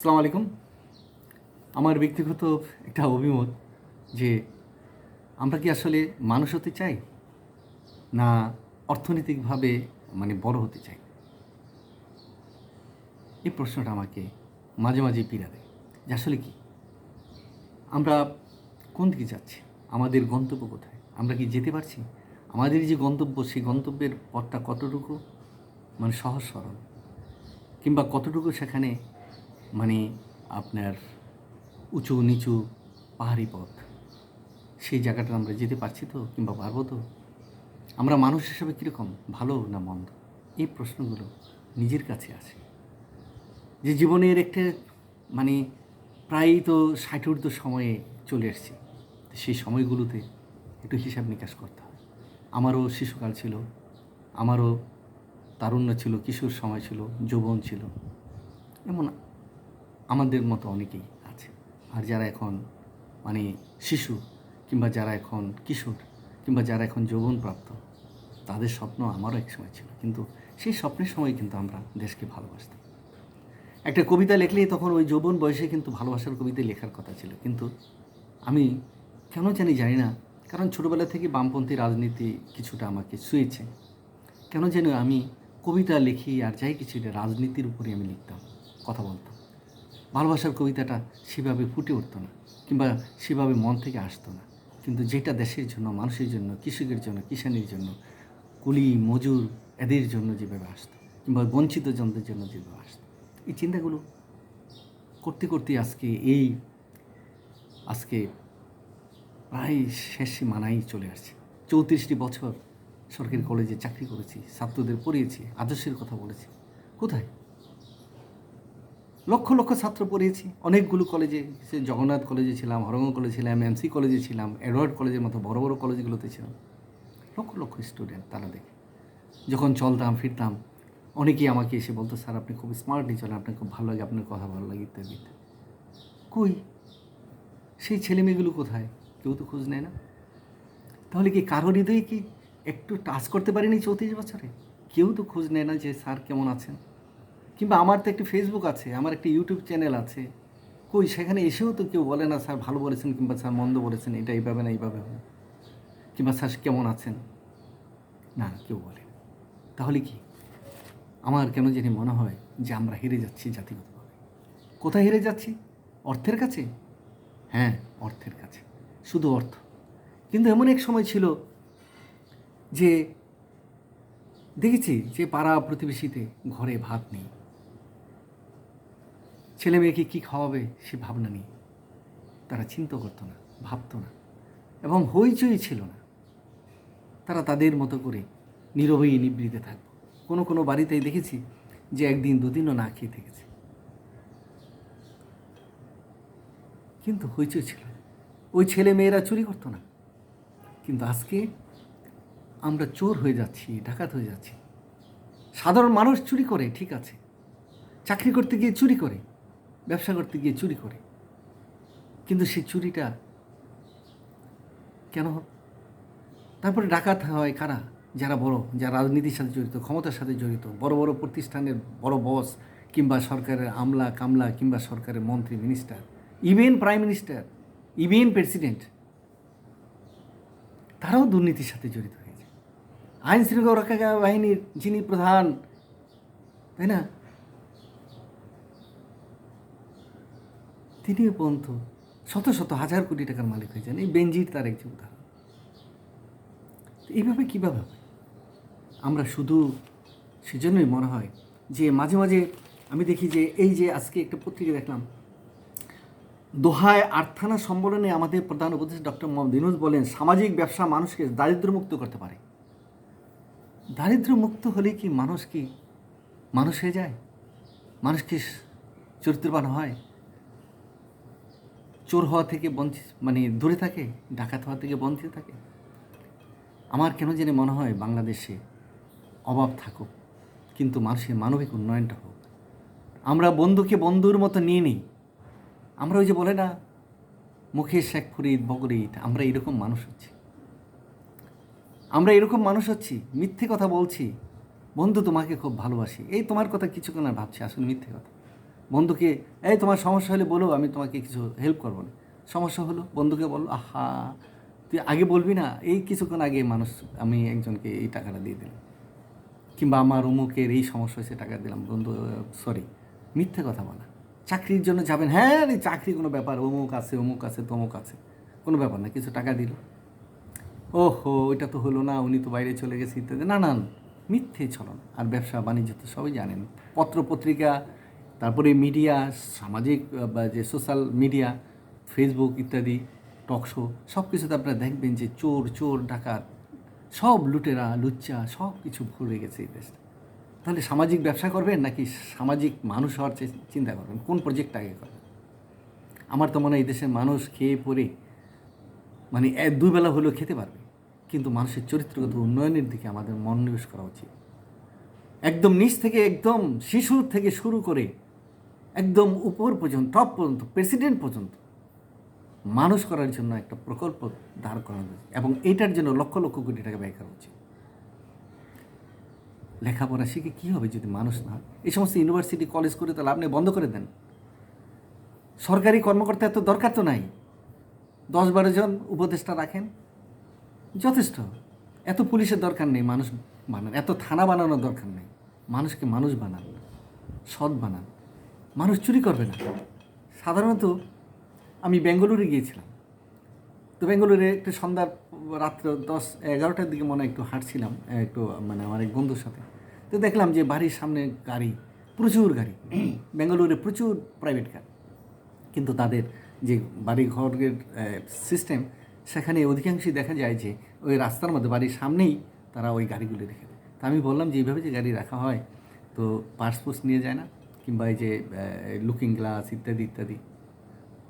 আসসালামু আলাইকুম। আমার ব্যক্তিগত একটা অভিমত যে, আমরা কি আসলে মানুষ হতে চাই? না অর্থনৈতিকভাবে মানে বড় হতে চাই? এই প্রশ্নটা আমাকে মাঝে মাঝে পীড়া দেয়। যে আসলে কি? আমরা কোন দিকে যাচ্ছি? আমাদের গন্তব্য কোথায়? আমরা কি যেতে পারছি? আমাদের যে গন্তব্য, সেই গন্তব্যের পথটা কতটুকু? মানে সহজ সরল। কিংবা কতটুকু সেখানে মানে আপনার উঁচু নিচু পাহাড়ি পথ। সেই জায়গাটা আমরা যেতে পারছি তো কিংবা পারব তো? আমরা মানুষ হিসাবে কীরকম, ভালো না মন্দ? এই প্রশ্নগুলো নিজের কাছে আছে। যে জীবনের একটা মানে প্রায়ই তো ষাট ঊর্ধ্ব সময়ে চলে এসছি। সেই সময়গুলোতে একটু হিসাব নিকাশ করতে হয়। আমারও শিশুকাল ছিল, আমারও তারুণ্য ছিল, কিশোর সময় ছিল, যৌবন ছিল। এমন আমাদের মতো অনেকেই আছে। আর যারা এখন মানে শিশু কিংবা যারা এখন কিশোর কিংবা যারা এখন যৌবনপ্রাপ্ত, তাদের স্বপ্ন আমারও এক সময় ছিল। কিন্তু সেই স্বপ্নের সময় কিন্তু আমরা দেশকে ভালোবাসতাম। একটা কবিতা লিখলেই তখন ওই যৌবন বয়সে কিন্তু ভালোবাসার কবিতা লেখার কথা ছিল। কিন্তু আমি কেন জানি জানি না, কারণ ছোটোবেলা থেকে বামপন্থী রাজনীতি কিছুটা আমাকে ছুঁয়েছে। কেন যেন আমি কবিতা লিখি আর যাই কিছুটা রাজনীতির উপরে আমি লিখতাম, কথা বলতাম। ভালোবাসার কবিতাটা সেভাবে ফুটে উঠতো না কিংবা সেভাবে মন থেকে আসতো না। কিন্তু যেটা দেশের জন্য, মানুষের জন্য, কৃষকের জন্য কিষানির জন্য, কুলি, মজুর, এদের জন্য যেভাবে আসতো কিংবা বঞ্চিত জনদের জন্য যেভাবে আসতো, এই চিন্তাগুলো করতে করতে আজকে এই, আজকে প্রায় শেষ মানাই চলে আসছে। চৌত্রিশটি বছর সরকারি কলেজে চাকরি করেছি, ছাত্রদের পড়িয়েছি, আদর্শের কথা বলেছি। কোথায়? লক্ষ লক্ষ ছাত্র পড়িয়েছি। অনেকগুলো কলেজে, সে জগন্নাথ কলেজে ছিলাম হরঙ্গ কলেজে ছিলাম, এমসি কলেজে ছিলাম, এডওয়ার্ড কলেজের মতো বড় বড় কলেজগুলোতে ছিলাম। লক্ষ লক্ষ স্টুডেন্ট তারা দেখে। যখন চলতাম, ফিরতাম, অনেকেই আমাকে এসে বলতো, স্যার, আপনি খুব স্মার্টলি চলেন আপনার খুব ভালো লাগে, আপনার কথা ভালো লাগে, ইত্যাদি কই? সেই ছেলে মেয়েগুলো কোথায়? কেউ তো খোঁজ নেয় না। তাহলে কি কারোর হৃদয়ে কি একটু টাচ করতে পারিনি চৌত্রিশ বছরে? কেউ তো খোঁজ নেয় না যে, স্যার, কেমন আছেন? কিংবা আমার তো একটি ফেসবুক আছে, আমার একটি ইউটিউব চ্যানেল আছে। কই, সেখানে এসেও তো কেউ বলে না, স্যার, ভালো বলেছেন কিংবা স্যার, মন্দ বলেছেন, এটা এইভাবে না, এইভাবে হবে কিংবা, স্যার, কেমন আছেন? না, কেউ বলে তাহলে কি? আমার কেন জানি মনে হয় যে আমরা হেরে যাচ্ছি জাতিগতভাবে। কোথায় হেরে যাচ্ছি? অর্থের কাছে? হ্যাঁ অর্থের কাছে। শুধু অর্থ। কিন্তু এমন এক সময় ছিল যে, দেখেছি যে পাড়া প্রতিবেশীতে ঘরে ভাত নেই। ছেলে মেয়েকে কী খাওয়াবে সে ভাবনা নিয়ে। তারা চিন্তা করতো না, ভাবতো না এবং হইচই ছিল না। তারা তাদের মতো করে নীরবেই নিবৃতে থাকতো। কোনো কোনো বাড়িতেই দেখেছি যে একদিন দুদিনও না খেয়ে থেকেছে। কিন্তু হইচই ছিল। ওই ছেলে মেয়েরা চুরি করতো না। কিন্তু আজকে আমরা চোর হয়ে যাচ্ছি, ডাকাত হয়ে যাচ্ছি। সাধারণ মানুষ চুরি করে, ঠিক আছে। চাকরি করতে গিয়ে চুরি করে। ব্যবসা করতে গিয়ে চুরি করে। কিন্তু সেই চুরিটা কেন? তারপরে ডাকাত হয় কারা? যারা বড়, যারা রাজনীতির সাথে জড়িত, ক্ষমতার সাথে জড়িত, বড় বড় প্রতিষ্ঠানের বড় বস কিংবা সরকারের আমলা, কামলা কিংবা সরকারের মন্ত্রী minister even prime minister even president তারাও দুর্নীতির সাথে জড়িত হয়েছে। আইন শৃঙ্খলা রক্ষা বাহিনীর যিনি প্রধান, তাই না? তিনিও পর্যন্ত শত শত হাজার কোটি টাকার মালিক হয়েছেন। এই বেঞ্জির তার একটি উদাহরণ। এইভাবে কীভাবে হবে আমরা শুধু সেজন্যই মনে হয় যে মাঝে মাঝে আমি দেখি যে এই যে আজকে একটা পত্রিকা দেখলাম, দোহায় আর্থানা সম্মেলনে আমাদের প্রধান উপদেষ্টা ডক্টর মোহাম্মদ ইনুজ বলেন, সামাজিক ব্যবসা মানুষকে দারিদ্র্যমুক্ত করতে পারে। দারিদ্র্যমুক্ত হলে কি মানুষ কি মানুষ হয়ে যায়? মানুষ কি চরিত্রবান হয়? চোর হওয়া থেকে বঞ্চিত মানে দূরে থাকে, ডাকাত হওয়া থেকে বঞ্চিত থাকে। আমার কেন জানি মনে হয় বাংলাদেশে অভাব থাকুক, কিন্তু মানুষের মানবিক উন্নয়নটা হোক। আমরা বন্ধুকে বন্ধুর মতো নিয়ে নিই। আমরা ওই যে বলে না মুখে শেখ ফরিদ আমরা এরকম মানুষ হচ্ছি। আমরা এরকম মানুষ হচ্ছি, মিথ্যে কথা বলছি। বন্ধু তোমাকে খুব ভালোবাসি। এই তোমার কথা কিছুক্ষণ আর ভাবছি, আসলে মিথ্যে কথা। বন্ধুকে, এই তোমার সমস্যা হলে বলো, আমি তোমাকে কিছু হেল্প করব না। সমস্যা হলো, বন্ধুকে বলো আহা, তুই আগে বলবি না? এই কিছুক্ষণ আগে মানুষ, আমি একজনকে এই টাকাটা দিয়ে দিলাম। কিংবা আমার অমুকের এই সমস্যা হয়েছে, টাকা দিলাম। বন্ধু সরি মিথ্যে কথা বলা। চাকরির জন্য যাবেন? হ্যাঁ এই চাকরি কোনো ব্যাপার। অমুক আছে অমুক আছে, তমুক আছে। কোনো ব্যাপার না, কিছু টাকা দিল। ওহো, ওইটা তো হলো না, উনি তো বাইরে চলে গেছে ইত্যাদি। না না মিথ্যে চলন আর ব্যবসা, বাণিজ্য তো সবাই জানেন। পত্র পত্রিকা তারপরে মিডিয়া সামাজিক বা যে সোশ্যাল মিডিয়া ফেসবুক ইত্যাদি টক শো সব কিছুতে আপনারা দেখবেন যে চোর চোর, ডাকাত, সব লুটেরা, লুচ্চা সব কিছু ভরে গেছে এই দেশটা। তাহলে সামাজিক ব্যবসা করবেন নাকি সামাজিক মানুষ হওয়ার চিন্তা করবেন? কোন প্রজেক্ট আগে করবেন? আমার তো মনে হয় এই দেশের মানুষ খেয়ে পরে মানে এক দুই বেলা হলেও খেতে পারবে। কিন্তু মানুষের চরিত্রগত উন্নয়নের দিকে আমাদের মনোনিবেশ করা উচিত। একদম নিচ থেকে একদম শিশুর থেকে শুরু করে একদম উপর পর্যন্ত টপ পর্যন্ত প্রেসিডেন্ট পর্যন্ত মানুষ করার জন্য একটা প্রকল্প দাঁড় করানো উচিত এবং এটার জন্য লক্ষ লক্ষ কোটি টাকা ব্যয় করা উচিত লেখাপড়া শিখে কী হবে যদি মানুষ না এই সমস্ত ইউনিভার্সিটি কলেজ করে তাহলে আপনি বন্ধ করে দেন। সরকারি কর্মকর্তা এত দরকার তো নাই। দশ বারো জন উপদেষ্টা রাখেন। যথেষ্ট। এত পুলিশের দরকার নেই, মানুষ বানান। এত থানা বানানোর দরকার নেই। মানুষকে মানুষ বানান, সৎ বানান। মানুষ চুরি করবে না। সাধারণত আমি বেঙ্গালুরু গিয়েছিলাম। তো বেঙ্গালুরে একটু সন্ধ্যার রাত্র দশ, এগারোটার দিকে মনে একটু হাঁটছিলাম, একটু মানে আমার এক বন্ধুর সাথে। তো দেখলাম যে বাড়ির সামনে গাড়ি, প্রচুর গাড়ি। বেঙ্গালুরে প্রচুর প্রাইভেট কার কিন্তু তাদের যে বাড়ি ঘরের সিস্টেম সেখানে অধিকাংশই দেখা যায় যে ওই রাস্তার মধ্যে, বাড়ির সামনেই তারা ওই গাড়িগুলি রেখে তা আমি বললাম যে, এইভাবে যে গাড়ি রাখা হয়, তো পাসপোর্ট নিয়ে যায় না? কিংবা এই যে লুকিং গ্লাস ইত্যাদি ইত্যাদি।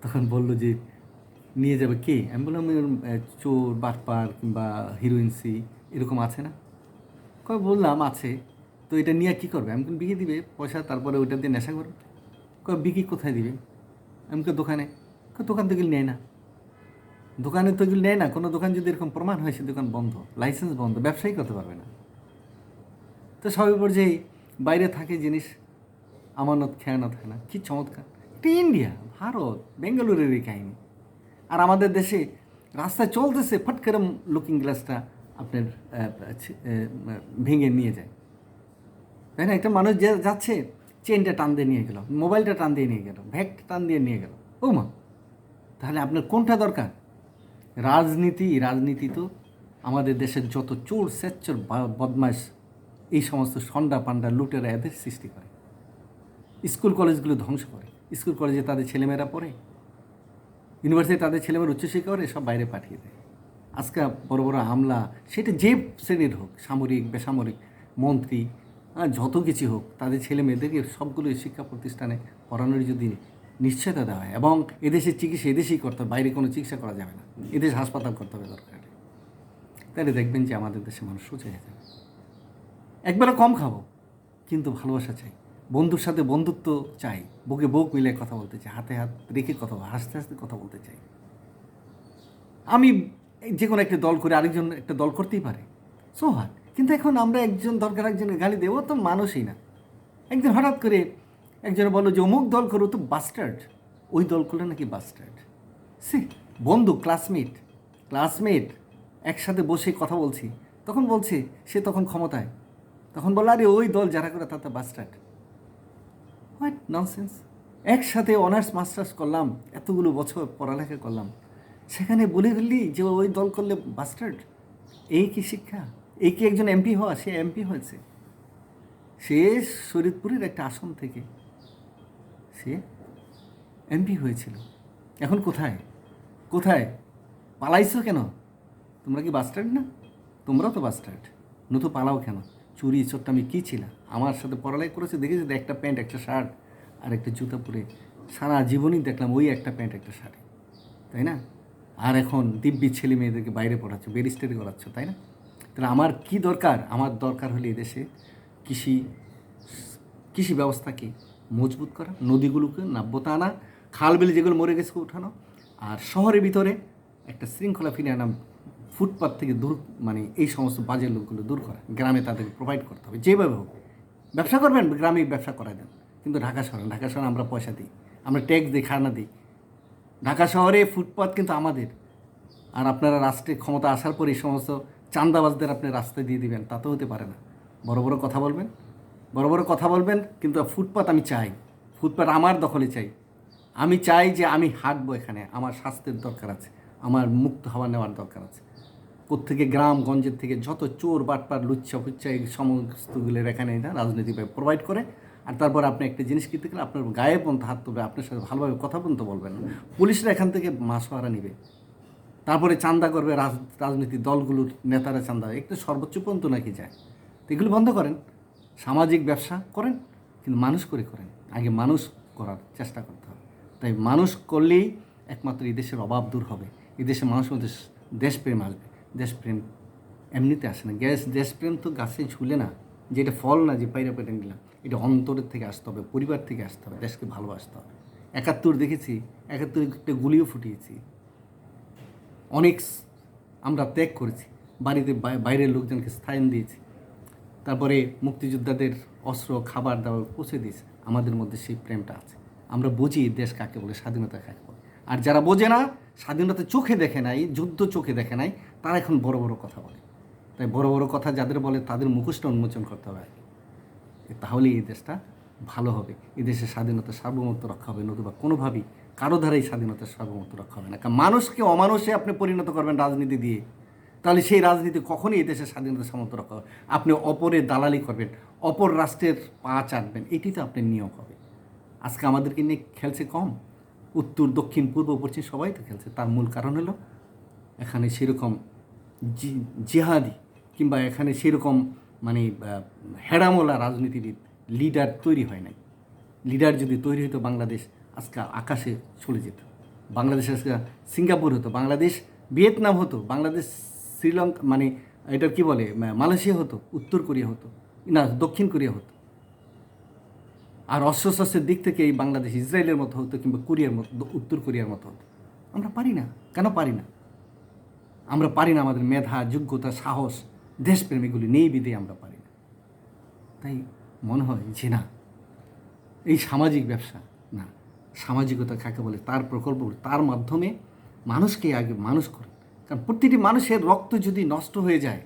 তখন বলল যে, নিয়ে যাবে কে? আমি বললাম চোর, বাটপার কিংবা হিরোইনসি এরকম আছে না? কয়, বললাম, আছে। তো এটা নিয়ে কী করবে? আমি বিকে দিবে পয়সা, তারপরে ওইটা দিয়ে নেশা করবে? কয়, বিক্রি কোথায় দিবে? আমি কই, দোকানে। দোকান এগুলো নেয় না। দোকানে তো এগুলো নেয় না। কোনো দোকান যদি এরকম প্রমাণ হয়, সে দোকান বন্ধ। লাইসেন্স বন্ধ। ব্যবসায়ী করতে পারবে না। তো সবই পর্যায়ে বাইরে থাকে জিনিস। আমানত খেয়ানত হয় না। কি চমৎকার। এটা ইন্ডিয়া, ভারত, বেঙ্গালুরের এই কাহিনি। আর আমাদের দেশে রাস্তায় চলতেছে, ফট করে লুকিং গ্লাসটা আপনার ভেঙে নিয়ে যায়। তাই না? একটা মানুষ যে যাচ্ছে চেনটা টান দিয়ে নিয়ে গেল মোবাইলটা টান দিয়ে নিয়ে গেল ব্যাগটা টান দিয়ে নিয়ে গেল। ও মা! তাহলে আপনার কোনটা দরকার? রাজনীতি রাজনীতি তো আমাদের দেশের যত চোর স্বেচ্ছর বদমাস এই সমস্ত সন্ডা পান্ডা লুটেরা এদের সৃষ্টি করে। স্কুল কলেজগুলো ধ্বংস করে। স্কুল কলেজে তাদের ছেলেমেয়েরা পড়ে, ইউনিভার্সিটি তাদের ছেলেমেয়ের উচ্চশিক্ষা করে, সব বাইরে পাঠিয়ে দেয়। আজকে বড় বড় হামলা, সেটা যে শ্রেণির হোক, সামরিক, বেসামরিক, মন্ত্রী যত কিছু হোক, তাদের ছেলে মেয়েদেরকে সবগুলো শিক্ষা প্রতিষ্ঠানে পড়ানোর যদি নিশ্চয়তা দেওয়া হয়, এবং এদেশের চিকিৎসা এদেশেই করতে হবে, বাইরে কোনো চিকিৎসা করা যাবে না। এদেশ হাসপাতাল করতে হবে দরকার। তাহলে দেখবেন যে আমাদের দেশে মানুষ সোজা হয়ে যাবে। একবারে কম খাব, কিন্তু ভালোবাসা চাই। বন্ধুর সাথে বন্ধুত্ব চাই। বুকে বুক মিলে কথা বলতে চাই। হাতে হাত রেখে কথা হাসতে হাসতে কথা বলতে চাই। আমি যে কোনো একটা দল করে আরেকজন, একটা দল করতেই পারে। সো হাট কিন্তু এখন আমরা একজন দরকার একজনের গালি দেবো তো মানুষই না। একদিন হঠাৎ করে একজন বলো যে, অমুক দল করো তো বাস্টার্ড ওই দল করলে নাকি বাস্টার্ড সে বন্ধু ক্লাসমেট ক্লাসমেট একসাথে বসে কথা বলছি। তখন বলছে, সে তখন ক্ষমতায়। তখন বলল, আরে, ওই দল যারা করে তাতে বাস্টার্ড হোয়াট ননসেন্স একসাথে অনার্স মাস্টার্স করলাম, এতগুলো বছর পড়ালেখা করলাম। সেখানে বলে ফেললি যে ওই দল করলে বাস্টার্ড এই কি শিক্ষা? এই কি একজন এমপি হওয়া? সে এমপি হয়েছে। সে শরীদপুরের একটা আসন থেকে সে এমপি হয়েছিল। এখন কোথায়? কোথায়? পালাইছো কেন? তোমরা কি বাস্টার্ড না? তোমরাও তো বাস্টার্ড নতুন পালাও কেন? চুরি চট্টামি কী ছিল আমার সাথে পড়ালেখা করেছে, দেখেছি একটা প্যান্ট, একটা শার্ট আর একটা জুতা পরে সারা জীবনই দেখলাম ওই একটা প্যান্ট, একটা শার্ট, তাই না? আর এখন দিব্যি ছেলে মেয়েদেরকে বাইরে পড়াচ্ছ, ব্যারিস্টারি করাচ্ছ, তাই না? তাহলে আমার কি দরকার? আমার দরকার হলে এদেশে কৃষি কৃষি ব্যবস্থাকে মজবুত করা, নদীগুলোকে নাব্যতা আনা খাল বিল যেগুলো মরে গেছে উঠানো আর শহরের ভিতরে একটা শৃঙ্খলা ফিরে আনা ফুটপাথ থেকে দূর মানে এই সমস্ত বাজে লোকগুলো দূর করা, গ্রামে তাদেরকে প্রোভাইড করতে হবে, যেভাবে হোক। ব্যবসা করবেন গ্রামে ব্যবসা করাই দেন। কিন্তু ঢাকা শহরে ঢাকা শহরে আমরা পয়সা দিই, আমরা ট্যাক্স দিই, খাজনা দিই। ঢাকা শহরে ফুটপাত কিন্তু আমাদের। আর আপনারা রাষ্ট্রে ক্ষমতা আসার পর এই সমস্ত চান্দাবাজদের আপনি রাস্তায় দিয়ে দিবেন, তা তো হতে পারে না। বড় বড় কথা বলবেন, বড় বড় কথা বলবেন, কিন্তু ফুটপাত আমি চাই। ফুটপাত আমার দখলে চাই। আমি চাই যে আমি হাঁটবো এখানে, আমার স্বাস্থ্যের দরকার আছে, আমার মুক্ত হওয়া নেওয়ার দরকার আছে। প্রত্যেকে গ্রাম গঞ্জের থেকে যত চোর বাটপার লুচ্ছা, ফুচ্ছা এই সমস্তগুলোর এখানে না রাজনৈতিকভাবে প্রোভাইড করে। আর তারপর আপনি একটা জিনিস কিনতে গেলে আপনার গায়ে পর্যন্ত হাত তুলবে, আপনার সাথে ভালোভাবে কথা পর্যন্ত বলবেন না। পুলিশরা এখান থেকে মাসোয়ারা নিবে। তারপরে চান্দা করবে রাজ রাজনীতির দলগুলোর নেতারা চান্দা। একটু সর্বোচ্চ পর্যন্ত নাকি যায়। তো এগুলো বন্ধ করেন। সামাজিক ব্যবসা করেন, কিন্তু মানুষ করে করেন। আগে মানুষ করার চেষ্টা করতে হবে। তাই মানুষ করলেই একমাত্র এই দেশের অভাব দূর হবে। এই দেশের মানুষের মধ্যে দেশপ্রেম আসবে। দেশপ্রেম। এমনিতে আসে না। গ্যাস, দেশপ্রেম তো গাছে ঝুলে না। যেটা ফল না, যে পাইরা পেটে নিলাম। এটা অন্তরের থেকে আসতে হবে, পরিবার থেকে আসতে হবে, দেশকে ভালোবাসতে হবে। একাত্তর দেখেছি, একাত্তর একটা গুলিও ফুটিয়েছি। অনেক আমরা ত্যাগ করেছি। বাড়িতে বাইরের লোকজনকে স্থায়ন দিয়েছি। তারপরে মুক্তিযোদ্ধাদের অস্ত্র, খাবার দাবার পৌঁছে দিয়েছে। আমাদের মধ্যে সেই প্রেমটা আছে। আমরা বুঝি দেশ কাকে বলে, স্বাধীনতা কাকে বলে। আর যারা বোঝে না, স্বাধীনতা চোখে দেখে নাই, যুদ্ধ চোখে দেখে নাই তারা এখন বড় বড় কথা বলে। তাই বড় বড় কথা যাদের বলে তাদের মুখোশটা উন্মোচন করতে হবে আগে। তাহলেই এই দেশটা ভালো হবে। এই দেশের স্বাধীনতা সার্বভৌমত্ব রক্ষা হবে, নতুবা কোনোভাবেই কারও দ্বারাই স্বাধীনতার সার্বভৌমত্ব রক্ষা হবে না। কারণ মানুষকে অমানুষে আপনি পরিণত করবেন রাজনীতি দিয়ে। তাহলে সেই রাজনীতি কখনই এই দেশের স্বাধীনতা সামর্থ্য রক্ষা হবে আপনি অপরের দালালি করবেন, অপর রাষ্ট্রের পা চাটবেন, এটি তো আপনার নিয়োগ হবে। আজকে আমাদেরকে নিয়ে খেলছে কম। উত্তর, দক্ষিণ, পূর্ব, পশ্চিম সবাই তো খেলছে। তার মূল কারণ হলো এখানে সেরকম জিহাদি কিংবা এখানে সেরকম মানে হেডামোলা রাজনীতিবিদ লিডার তৈরি হয় নাই। লিডার যদি তৈরি হতো, বাংলাদেশ আজকে আকাশে চলে যেত। বাংলাদেশ আজকে সিঙ্গাপুর হতো, বাংলাদেশ ভিয়েতনাম হতো, বাংলাদেশ শ্রীলঙ্কা মানে এটা কি বলে মালয়েশিয়া হতো, উত্তর কোরিয়া হতো, না, দক্ষিণ কোরিয়া হতো। আর অস্ত্রশস্ত্রের দিক থেকে এই বাংলাদেশ ইসরায়েলের মতো হতো কিংবা কোরিয়ার মতো, উত্তর কোরিয়ার মতো হতো। আমরা পারি না, কেন পারি না? আমরা পারি না আমাদের মেধা, যোগ্যতা, সাহস দেশপ্রেম এগুলি নেই বিধে আমরা পারি না। তাই মনে হয় যে না, এই সামাজিক ব্যবসা না, সামাজিকতা কাকে বলে, তার প্রকল্প, তার মাধ্যমে মানুষকে আগে, মানুষ করে কারণ প্রতিটি মানুষের রক্ত যদি নষ্ট হয়ে যায়,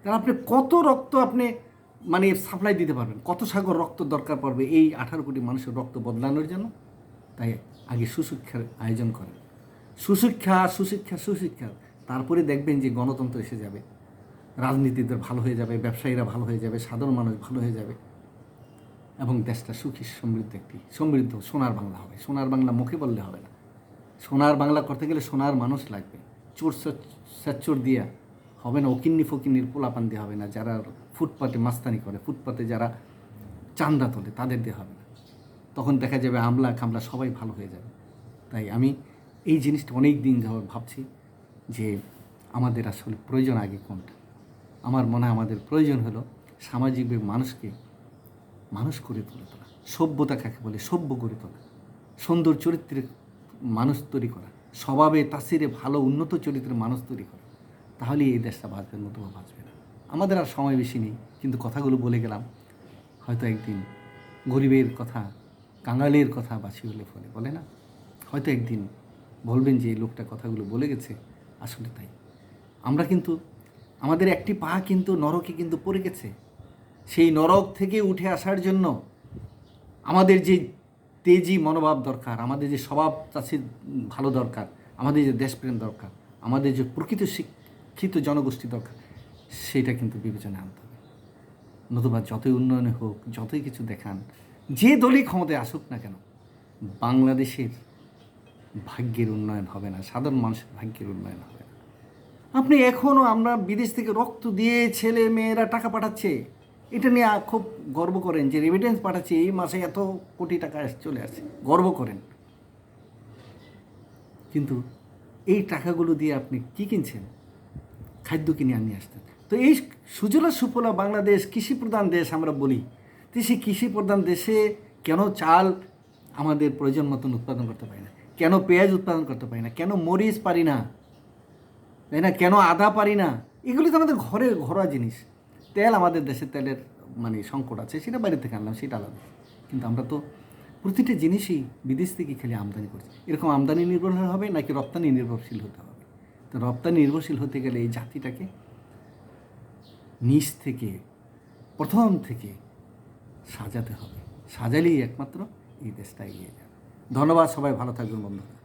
তাহলে আপনি কত রক্ত আপনি মানে সাপ্লাই দিতে পারবেন? কত সাগর রক্ত দরকার পড়বে এই আঠারো কোটি মানুষের রক্ত বদলানোর জন্য? তাই আগে সুশিক্ষার আয়োজন করেন। সুশিক্ষা সুশিক্ষা সুশিক্ষা। তারপরে দেখবেন যে গণতন্ত্র এসে যাবে। রাজনীতিদের ভালো হয়ে যাবে, ব্যবসায়ীরা ভালো হয়ে যাবে, সাধারণ মানুষ ভালো হয়ে যাবে। এবং দেশটা সুখী, সমৃদ্ধ একটি, সমৃদ্ধ, সোনার বাংলা হবে। সোনার বাংলা মুখে বললে হবে না। সোনার বাংলা করতে গেলে সোনার মানুষ লাগবে। চোর স্যাচোর দিয়া হবে না, ওকিন্নি ফকিন্নির পোলাপান দিয়ে হবে না, যারা ফুটপাতে মাস্তানি করে, ফুটপাতে যারা চান্দা তোলে, তাদের দিয়ে হবে না। তখন দেখা যাবে আমলা খামলা সবাই ভালো হয়ে যাবে। তাই আমি এই জিনিসটা অনেক দিন যাবত ভাবছি। যে আমাদের আসলে প্রয়োজন আগে কোনটা? আমার মনে হয় আমাদের প্রয়োজন হলো সামাজিকভাবে মানুষকে মানুষ করে তুলে তোলা। সভ্যতা কাকে বলে? সভ্য করে তোলা। সুন্দর চরিত্রের মানুষ তৈরি করা। স্বভাবে, তাসিরে ভালো, উন্নত চরিত্রের মানুষ তৈরি করা। তাহলেই এই দেশটা বাঁচবে নতুবা বাঁচবে না। আমাদের আর সময় বেশি নেই, কিন্তু কথাগুলো বলে গেলাম। হয়তো একদিন গরিবের কথা, কাঙালের কথা বাছি হলে ফলে, বলে না? হয়তো একদিন বলবেন যে এই লোকটা কথাগুলো বলে গেছে আসলে তাই। আমরা কিন্তু, আমাদের একটি পা কিন্তু নরকে কিন্তু পড়ে গেছে। সেই নরক থেকে উঠে আসার জন্য আমাদের যে তেজি মনোভাব দরকার, আমাদের যে স্বভাব চাষির ভালো দরকার, আমাদের যে দেশপ্রেম দরকার, আমাদের যে প্রকৃত শিক্ষিত জনগোষ্ঠী দরকার, সেটা কিন্তু বিবেচনায় আনতে হবে। নতুবা যতই উন্নয়নে হোক, যতই কিছু দেখান, যে দলই ক্ষমতায় আসুক না কেন, বাংলাদেশের ভাগ্যের উন্নয়ন হবে না, সাধারণ মানুষের ভাগ্যের উন্নয়ন হবে না। আপনি এখনও আমরা বিদেশ থেকে রক্ত দিয়ে ছেলে মেয়েরা টাকা পাঠাচ্ছে, এটা নিয়ে খুব গর্ব করেন যে রেমিটেন্স পাঠাচ্ছে, এই মাসে এত কোটি টাকা চলে আসছে, গর্ব করেন। কিন্তু এই টাকাগুলো দিয়ে আপনি কি কিনছেন? খাদ্য কিনে আনিয়ে আসতেন। তো এই সুজলা সুফলা বাংলাদেশ কৃষি প্রধান দেশ আমরা বলি, তো সেই কৃষি প্রধান দেশে কেন চাল আমাদের প্রয়োজন মতন উৎপাদন করতে পারি না? কেন পেঁয়াজ উৎপাদন করতে পারি না? কেন মরিচ পারি না? তাই না? কেন আদা পারি না? এগুলি তো আমাদের ঘরে ঘরোয়া জিনিস। তেল আমাদের দেশে তেলের মানে সংকট আছে, সেটা বাইরে থেকে আনলাম, সেটা আলাদা। কিন্তু আমরা তো প্রতিটা জিনিসই বিদেশ থেকে খেলে আমদানি করছি। এরকম আমদানি নির্ভরশীল হবে নাকি রপ্তানি নির্ভরশীল হতে হবে? তো রপ্তানি নির্ভরশীল হতে গেলে এই জাতিটাকে নিচ থেকে, প্রথম থেকে সাজাতে হবে। সাজালেই একমাত্র এই দেশটা এগিয়ে যাবে। ধন্যবাদ সবাই ভালো থাকবেন বন্ধুরা।